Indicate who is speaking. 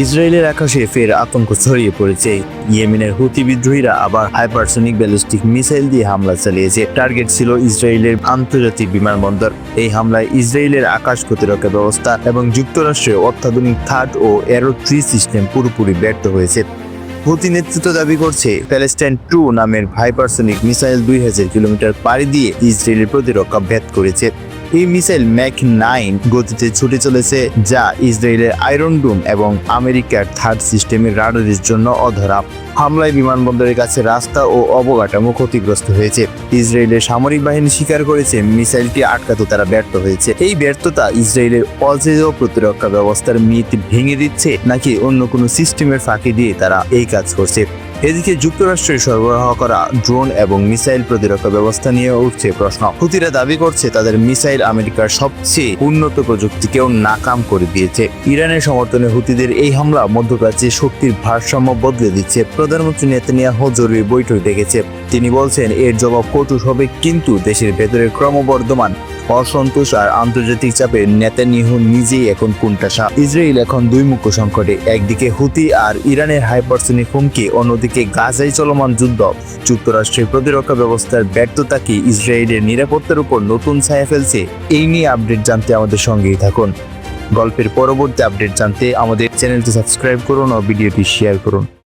Speaker 1: ইসরায়েলের আকাশে ফের আতঙ্ক ছড়িয়ে পড়েছে। ইয়েমেনের হুতি বিদ্রোহীরা আবার হাইপারসনিক ব্যালিস্টিক মিসাইল দিয়ে হামলা চালিয়েছে। টার্গেট ছিল ইসরায়েলের আন্তর্জাতিক বিমানবন্দর। এই হামলায় ইসরায়েলের আকাশ প্রতিরক্ষা ব্যবস্থা এবং যুক্তরাষ্ট্রের অত্যাধুনিক থার্ড ও এরো থ্রি সিস্টেম পুরোপুরি ব্যর্থ হয়েছে। হুতি নেতৃত্ব দাবি করছে, প্যালেস্টাইন টু নামের হাইপারসনিক মিসাইল দুই হাজার কিলোমিটার পাড়ি দিয়ে ইসরায়েলের প্রতিরক্ষা ভেদ করেছে। এই মিসাইল ম্যাক নাইন গতিতে ছুটে চলেছে, যা ইসরায়েলের আয়রন ডুম এবং আমেরিকার থার্ড সিস্টেমের রাডারের জন্য অধরা। হামলায় বিমানবন্দরের কাছে রাস্তা ও অবকাঠামো ক্ষতিগ্রস্ত হয়েছে। ইসরায়েলের সামরিক বাহিনী স্বীকার করেছে, মিসাইলটি আটকাতে তারা ব্যর্থ হয়েছে। এই ব্যর্থতা ইসরায়েলের অজেয় প্রতিরক্ষা ব্যবস্থার মিত ভেঙে দিচ্ছে, নাকি অন্য কোনো সিস্টেমের ফাঁকি দিয়ে তারা এই কাজ করছে? এদিকে যুক্তরাষ্ট্রের সরবরাহ করা ড্রোন এবং মিসাইল প্রতিরক্ষা ব্যবস্থা নিয়ে উঠছে প্রশ্ন। হুতিরা দাবি করছে, তাদের মিসাইল আমেরিকার সবচেয়ে উন্নত প্রযুক্তিকেও নাকাম করে দিয়েছে। ইরানের সমর্থনে হুতিদের এই হামলা মধ্যপ্রাচ্যে শক্তির ভারসাম্য বদলে দিচ্ছে। প্রধানমন্ত্রী নেতানিয়াহু জরুরি বৈঠক ডেকেছে। তিনি বলছেন, এর জবাব কঠোর হবে, কিন্তু দেশের ভেতরে ক্রমবর্ধমান অসন্তোষ আর আন্তর্জাতিক চাপে নেতানিয়াহু নিজেই এখন কোনটাসা ইসরায়েল এখন দুই মুখ্য সংকটে, একদিকে হুতি আর ইরানের হাইপারসনিক হুমকি, অন্যদিকে গাজায় চলমান যুদ্ধ। যুক্তরাষ্ট্রের প্রতিরক্ষা ব্যবস্থার ব্যর্থতা কি ইসরায়েলের নিরাপত্তার উপর নতুন ছায়া ফেলছে? এই নিয়ে আপডেট জানতে আমাদের সঙ্গেই থাকুন। গল্পের পরবর্তী আপডেট জানতে আমাদের চ্যানেলটি সাবস্ক্রাইব করুন ও ভিডিওটি শেয়ার করুন।